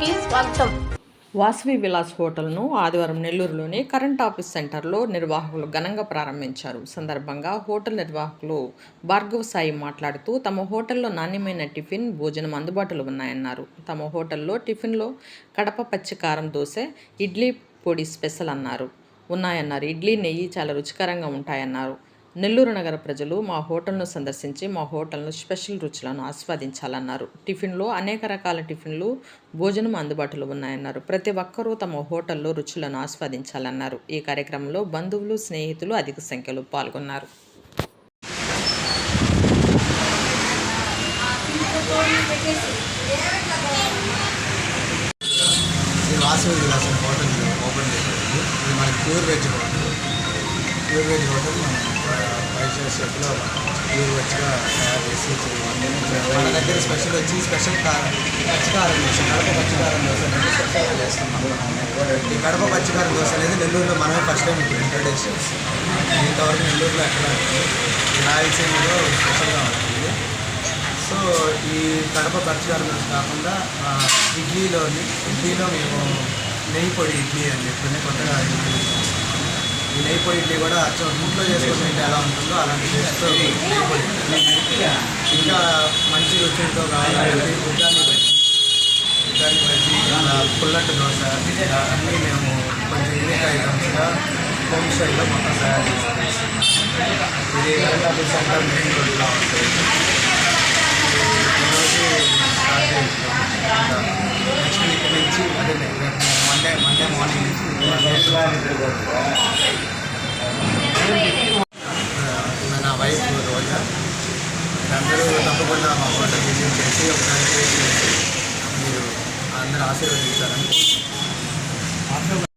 కి స్వాగతం. వాసవి విలాస్ హోటల్ను ఆదివారం నెల్లూరులోని కరెంట్ ఆఫీస్ సెంటర్లో నిర్వాహకులు ఘనంగా ప్రారంభించారు. సందర్భంగా హోటల్ నిర్వాహకులు భార్గవ సాయి మాట్లాడుతూ తమ హోటల్లో నాణ్యమైన టిఫిన్ భోజనం అందుబాటులో ఉన్నాయన్నారు. తమ హోటల్లో టిఫిన్లో కడప పచ్చి కారం దోశ ఇడ్లీ పొడి స్పెషల్ అన్నారు. ఉన్నాయన్నారు. ఇడ్లీ నెయ్యి చాలా రుచికరంగా ఉంటాయన్నారు. నెల్లూరు నగర ప్రజలు మా హోటల్ను సందర్శించి మా హోటల్లో స్పెషల్ రుచులను ఆస్వాదించాలన్నారు. టిఫిన్లో అనేక రకాల టిఫిన్లు భోజనం అందుబాటులో ఉన్నాయన్నారు. ప్రతి ఒక్కరూ తమ హోటల్లో రుచులను ఆస్వాదించాలన్నారు. ఈ కార్యక్రమంలో బంధువులు స్నేహితులు అధిక సంఖ్యలో పాల్గొన్నారు. ఓపెన్ మనకి ప్యూర్ వెజ్ హోటల్ హోటల్ మనం వైజాగ్ షెఫ్లో ప్యూర్ తయారు చేసి మన దగ్గర స్పెషల్ వచ్చి స్పెషల్ కారం పచ్చికారం దోశ కడప పచ్చికారం దోశ అనేది స్పెషల్గా చేస్తున్నాం ఈ కడప పచ్చికారం దోశ అనేది నెల్లూరులో మనమే ఫస్ట్ టైం ఇప్పుడు ఇంట్రడ్యూస్ చేస్తాం ఇంతవరకు నెల్లూరులో ఎక్కడ రాయలసీమలో స్పెషల్గా ఉంటుంది సో ఈ కడప పచ్చికారం దోశ కాకుండా ఇడ్లీలోని ఇడ్లీలో మేము నెయ్యి పొడి ఇడ్లీ అని చెప్పి కొత్తగా ఇడ్లీ ఈ నెయ్యి పొడి ఇడ్లీ కూడా ఇంట్లో చేసుకుని తింటే ఎలా ఉంటుందో అలాంటి టేస్ట్తో నెయ్యి పొడి. ఇంకా మంచి రుచులతో కావాలంటే ఉద్దాన్ని బజ్జీ ఉద్దాన్ని బజ్జీ అలా పుల్లట్టు దోశ అన్నీ మేము కొంచెం యూనిక్ ఐటమ్స్గా హోమ్ స్టైల్లో మొత్తం తయారు చేస్తాం. ఇది కరెంట్ సెంటర్ మెయిన్ రోడ్లో. ఉంటుంది నెక్స్ట్ వీక్ నుంచి అదే మండే మండే మార్నింగ్ నా వైఫ్ రోజా అందరూ తప్పకుండా మా హోటల్ విజిట్ చేసి ఒకసారి టేస్ట్ మీరు అందరూ ఆశీర్వదించాలని